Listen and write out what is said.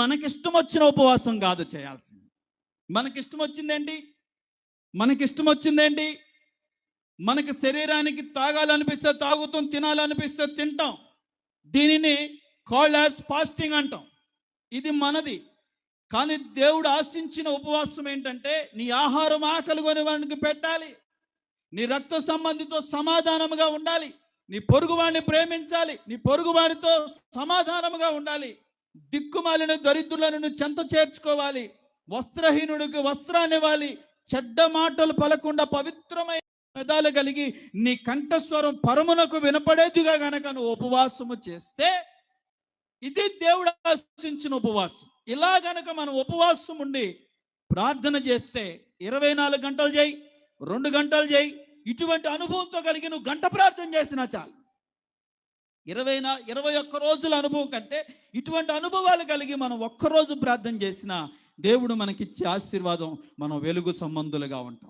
మనకిష్టం వచ్చిన ఉపవాసం కాదు చేయాల్సింది. మనకిష్టం వచ్చిందేంటి మనకిష్టం వచ్చిందేంటి మనకి శరీరానికి తాగాలనిపిస్తే తాగుతాం తినాలనిపిస్తే తింటాం. దీనిని కాల్డ్ యాజ్ ఫాస్టింగ్ అంటాం. ఇది మనది. కానీ దేవుడు ఆశించిన ఉపవాసం ఏంటంటే నీ ఆహారం ఆకలి కొని వాడికి పెట్టాలి. నీ రక్త సంబంధితో సమాధానముగా ఉండాలి. నీ పొరుగువాడిని ప్రేమించాలి. నీ పొరుగువాడితో సమాధానముగా ఉండాలి. దిక్కుమాలిన దరిద్రులను చెంత చేర్చుకోవాలి. వస్త్రహీనుడికి వస్త్రాన్ని ఇవ్వాలి. చెడ్డ మాటలు పలకుండా పవిత్రమైన పెదాలు కలిగి నీ కంఠస్వరం పరమునకు వినపడేదిగా గనక నువ్వు ఉపవాసము చేస్తే ఇది దేవుడు ఆశించిన ఉపవాసం. ఇలా గనక మనం ఉపవాసం ఉండి ప్రార్థన చేస్తే ఇరవై నాలుగు గంటలు చేయి రెండు గంటలు చేయి ఇటువంటి అనుభవంతో కలిగి నువ్వు గంట ప్రార్థన చేసినా చాలు. ఇరవై నా ఇరవై ఒక్క రోజుల అనుభవం కంటే ఇటువంటి అనుభవాలు కలిగి మనం ఒక్కరోజు ప్రార్థన చేసినా దేవుడు మనకిచ్చే ఆశీర్వాదం మనం వెలుగు సంబంధులుగా ఉంటాం.